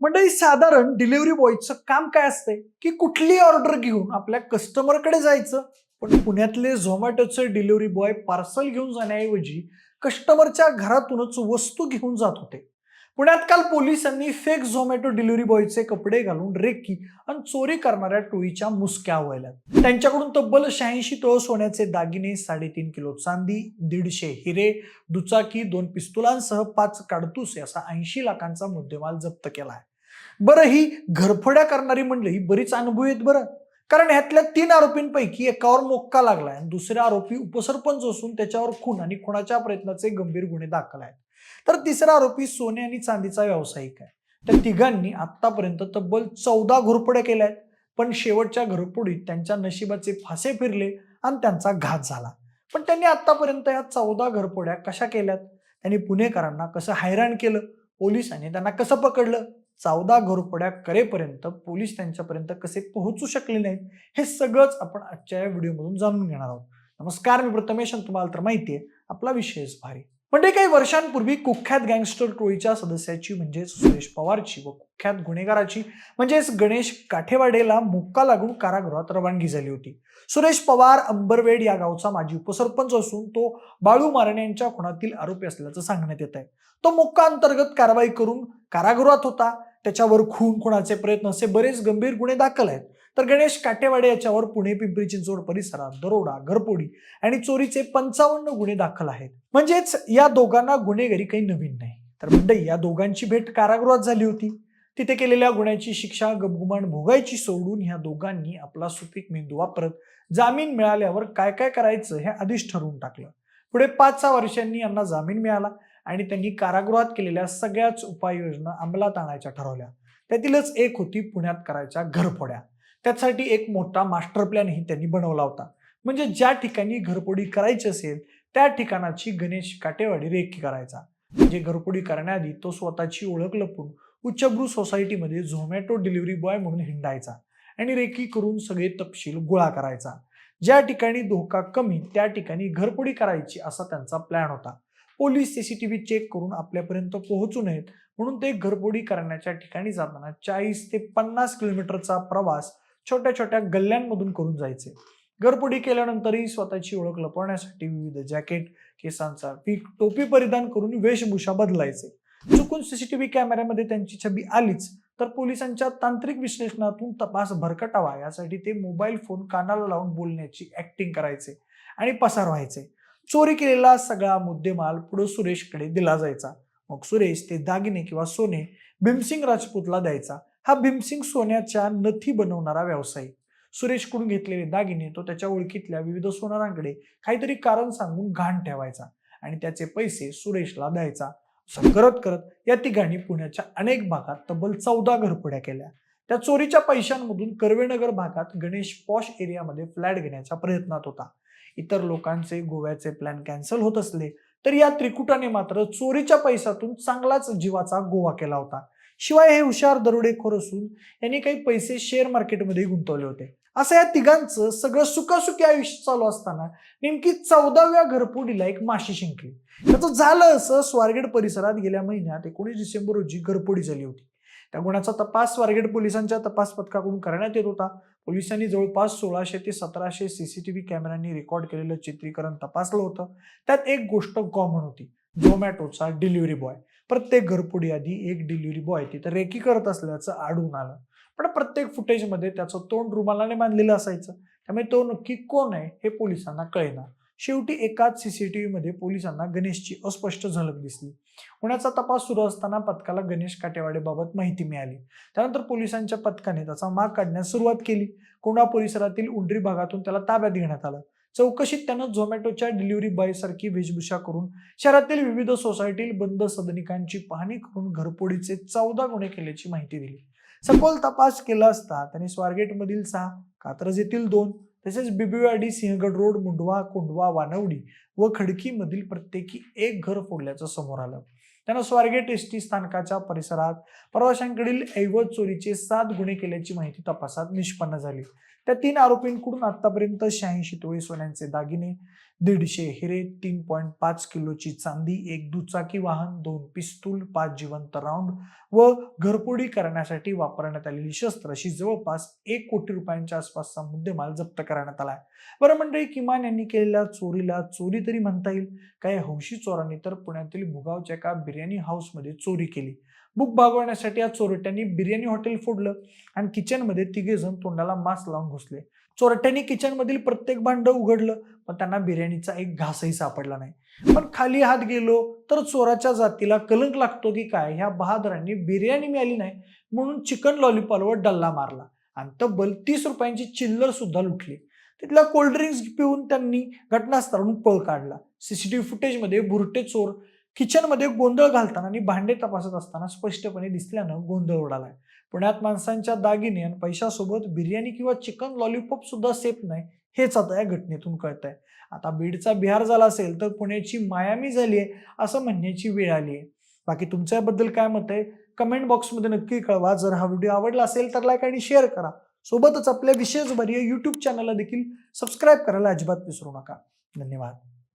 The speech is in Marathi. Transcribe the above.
मंडळी साधारण डिलिव्हरी बॉयचं काम काय असतंय? की कुठली ऑर्डर घेऊन आपल्या कस्टमरकडे जायचं पण पुण्यातले झोमॅटोचे डिलिव्हरी बॉय पार्सल घेऊन जाण्याऐवजी कस्टमरच्या घरातूनच वस्तू घेऊन जात होते. पुण्यात काल पोलिसांनी फेक झोमॅटो डिलिव्हरी बॉयचे कपडे घालून रेकी आणि चोरी करणाऱ्या टोळीच्या मुसक्या आवळल्यात. त्यांच्याकडून तब्बल शहाऐंशी तोळ सोन्याचे दागिने साडेतीन किलो चांदी दीडशे हिरे दुचाकी दोन पिस्तुलांसह पाच काडतूस असा ऐंशी लाखांचा मुद्देमाल जप्त केला आहे. बरं ही घरफड्या करणारी मंडळी बरीच अनुभवी आहेत बरं. कारण ह्यातल्या तीन आरोपींपैकी एकावर मोक्का लागलाय आणि दुसरा आरोपी उपसरपंच असून त्याच्यावर खून आणि खुनाच्या प्रयत्नाचे गंभीर गुन्हे दाखल आहेत. तर तिसरा आरोपी सोने आणि चांदीचा व्यावसायिक आहे. त्या तिघांनी आतापर्यंत तब्बल चौदा घोरपड्या केल्या आहेत. पण शेवटच्या घरपोडीत त्यांच्या नशिबाचे फासे फिरले आणि त्यांचा घात झाला. पण त्यांनी आतापर्यंत या चौदा घरपोड्या कशा केल्यात? त्यांनी पुणेकरांना कसं हैराण केलं? पोलिसांनी त्यांना कसं पकडलं? चौदा घोरपड्या करेपर्यंत पोलीस त्यांच्यापर्यंत कसे पोहोचू शकले नाहीत हे सगळंच आपण आजच्या या व्हिडिओमधून जाणून घेणार आहोत. नमस्कार मी प्रथमेश तुम्हाला तर माहिती आहे आपला विशेष भारी म्हणजे काही वर्षांपूर्वी कुख्यात गँगस्टर टोळीच्या सदस्याची म्हणजेच सुरेश पवारची व कुख्यात गुन्हेगाराची म्हणजेच गणेश काठेवाडेला मुक्का लागून कारागृहात रवानगी झाली होती. सुरेश पवार अंबरवेड या गावचा माजी उपसरपंच असून तो बाळू मारणे यांच्या खुणातील आरोपी असल्याचं सांगण्यात येत आहे तो मुक्का अंतर्गत कारवाई करून कारागृहात होता. त्याच्यावर खून खुणाचे प्रयत्न असे बरेच गंभीर गुन्हे दाखल आहेत. तर गणेश काटेवाडे याच्यावर पुणे पिंपरी चिंचवड परिसरात दरोडा घरपोडी आणि चोरीचे पंचावन्न गुन्हे दाखल आहेत. म्हणजेच या दोघांना गुन्हेगारी काही नवीन नाही. तर मंडई या दोघांची भेट कारागृहात झाली होती. तिथे केलेल्या गुन्ह्याची शिक्षा गपगुमान भोगायची सोडून ह्या दोघांनी आपला सुपीक मेंदू वापरत जामीन मिळाल्यावर काय काय करायचं हे आधीच ठरवून टाकलं. पुढे पाच सहा वर्षांनी यांना जामीन मिळाला. आणि त्यांनी कारागृहात केलेल्या सगळ्याच उपाययोजना अंमलात आणायच्या ठरवल्या. त्यातीलच एक होती पुण्यात करायच्या घरफोड्या. त्यासाठी एक मोठा मास्टर प्लॅनही त्यांनी बनवला होता. म्हणजे ज्या ठिकाणी घरपोडी करायची असेल त्या ठिकाणाची गणेश काटेवाडी रेखी करायचा. म्हणजे घरपोडी करण्याआधी तो स्वतःची ओळख लपून उच्चभ्रू सोसायटीमध्ये झोमॅटो डिलिव्हरी बॉय म्हणून हिंडायचा आणि रेखी करून सगळे तपशील गोळा करायचा. ज्या ठिकाणी धोका कमी त्या ठिकाणी घरपोडी करायची असा त्यांचा प्लॅन होता. पोलीस सीसीटीव्ही चेक करून आपल्यापर्यंत पोहोचू नयेत. म्हणून ते घरपोडी करण्याच्या ठिकाणी जाताना चाळीस ते पन्नास किलोमीटरचा प्रवास छोट्या छोट्या गल्ल्यांमधून करून जायचे. घरपोडी केल्यानंतरही स्वतःची ओळख लपवण्यासाठी विविध जॅकेट केसांचा पीक टोपी परिधान करून वेशभूषा बदलायचे. चुकून सीसीटीव्ही कॅमेऱ्यामध्ये त्यांची छबी आलीच तर पोलिसांच्या तांत्रिक विश्लेषणातून तपास भरकटावा यासाठी ते मोबाईल फोन कानाला लावून बोलण्याची ऍक्टिंग करायचे आणि पसार व्हायचे. चोरी केलेला सगळा मुद्देमाल पुढे सुरेशकडे दिला जायचा. मग सुरेश ते दागिने किंवा सोने भीमसिंग राजपूतला द्यायचा. हा भीमसिंग सोन्याच्या नथी बनवणारा व्यावसायिक सुरेशकडून घेतलेले दागिने तो त्याच्या ओळखीतल्या विविध सोनारांकडे काहीतरी कारण सांगून घाण ठेवायचा आणि त्याचे पैसे सुरेशला द्यायचा. असं करत करत या तिघांनी पुण्याच्या अनेक भागात तब्बल चौदा घरपुड्या केल्या. त्या चोरीच्या पैशांमधून कर्वेनगर भागात गणेश पॉश एरियामध्ये फ्लॅट घेण्याच्या प्रयत्नात होता. इतर लोकांचे गोव्याचे प्लॅन कॅन्सल होत असले तर या त्रिकुटाने मात्र चोरीच्या पैशातून चांगलाच जीवाचा गोवा केला होता. शिवाय हे हुशार दरोडेखोर असून यांनी काही पैसे शेअर मार्केटमध्ये गुंतवले होते. असं या तिघांचं सगळं सुखासुखी आयुष्य चालू असताना नेमकी चौदाव्या घरफोडीला एक माशी शिंकली. त्याचं झालं असं स्वारगेट परिसरात गेल्या महिन्यात एकोणीस डिसेंबर रोजी घरपोडी झाली होती. त्या गुन्ह्याचा तपास स्वारगेट पोलिसांच्या तपास पथकाकडून करण्यात येत होता. पोलिसांनी जवळपास सोळाशे ते सतराशे सीसीटीव्ही कॅमेऱ्यांनी रेकॉर्ड केलेलं चित्रीकरण तपासलं होतं. त्यात एक गोष्ट कॉमन होती. झोमॅटोचा डिलिव्हरी बॉय प्रत्येक घरपुढी आधी एक डिलिव्हरी बॉय तिथं रेकी करत असल्याचं आढळून आलं. पण प्रत्येक फुटेजमध्ये त्याचं तोंड रुमालाने बांधलेलं असायचं. त्यामुळे तो नक्की कोण आहे हे पोलिसांना कळेना. शेवटी एकाच सीसीटीव्ही मध्ये पोलिसांना गणेशची अस्पष्ट झलक दिसली. गुन्ह्याचा तपास सुरू असताना पथकाला गणेश काटेवाडेबाबत माहिती मिळाली. त्यानंतर पोलिसांच्या पथकाने त्याचा माग काढण्यास सुरुवात केली. कोंढा परिसरातील उंडरी भागातून त्याला ताब्यात घेण्यात आलं. चौकशीत त्यानं झोमॅटोच्या डिलिव्हरी बॉय सारखी वेशभूषा करून शहरातील विविध सोसायटीतील बंद सदनिकांची पाहणी करून घरपोडीचे चौदा गुन्हे केल्याची माहिती दिली. सखोल तपास केला असता त्यांनी स्वारगेटमधील सहा कात्रज येथील दोन तसेच बिबिवाडी सिंहगड रोड मुंडवा कोंडवा वानवडी व खडकीमधील प्रत्येकी एक घर फोडल्याचं समोर आलं. त्यानं स्वारगेट एस टी स्थानकाच्या परिसरात प्रवाशांकडील ऐवज चोरीचे सात गुन्हे केल्याची माहिती तपासात निष्पन्न झाली. त्या तीन आरोपींकडून आतापर्यंत शहाऐंशी तोळे सोन्यांचे दागिने दीडशे हिरे तीन पॉईंट पाच किलोची चांदी एक दुचाकी वाहन दोन पिस्तूल पाच जिवंत राऊंड व घरफोडी करण्यासाठी वापरण्यात आलेली शस्त्र. अशी जवळपास एक कोटी रुपयांच्या आसपासचा मुद्देमाल जप्त करण्यात आला आहे. बरं मंडळी किमान यांनी केलेल्या चोरीला चोरी तरी म्हणता येईल? काही हौशी चोरांनी तर पुण्यातील भुगावच्या एका बिर्याणी हाऊसमध्ये चोरी केली. बुक भागवण्यासाठी या चोरट्यांनी बिर्याणी हॉटेल फोडलं आणि किचनमध्ये तिघे जण तोंडाला मास्क लावून घुसले. चोरट्यांनी किचनमधील प्रत्येक भांड उघडलं पण त्यांना बिर्याणीचा एक घासही सापडला नाही. पण खाली हात गेलो तर चोराच्या जातीला कलंक लागतो की काय ह्या बहादरांनी बिर्याणी मिळाली नाही म्हणून चिकन लॉलीपॉलवर डल्ला मारला. आणि तब्बल तीस रुपयांची चिल्लर सुद्धा लुटली. तिथल्या कोल्ड्रिंक्स पिऊन त्यांनी घटनास्थळावरून पळ काढला. सीसीटीव्ही फुटेजमध्ये बुरटे चोर किचनमध्ये गोंधळ घालताना आणि भांडे तपासत असताना स्पष्टपणे दिसल्यानं गोंधळ उडालाय. पुण्यात माणसांच्या दागिने आणि पैशासोबत बिर्याणी किंवा चिकन लॉलीपॉप सुद्धा सेफ नाही हेच आता या घटनेतून कळत आहे आता बीडचा बिहार झाला असेल तर पुण्याची मायामी झाली आहे असं म्हणण्याची वेळ आली आहे. बाकी तुमच्याबद्दल काय मत आहे? कमेंट बॉक्समध्ये नक्की कळवा. जर हा व्हिडिओ आवडला असेल तर लाईक आणि शेअर करा. सोबतच आपल्या विशेष बरी यूट्यूब चॅनलला देखील सबस्क्राईब करायला अजिबात विसरू नका. धन्यवाद.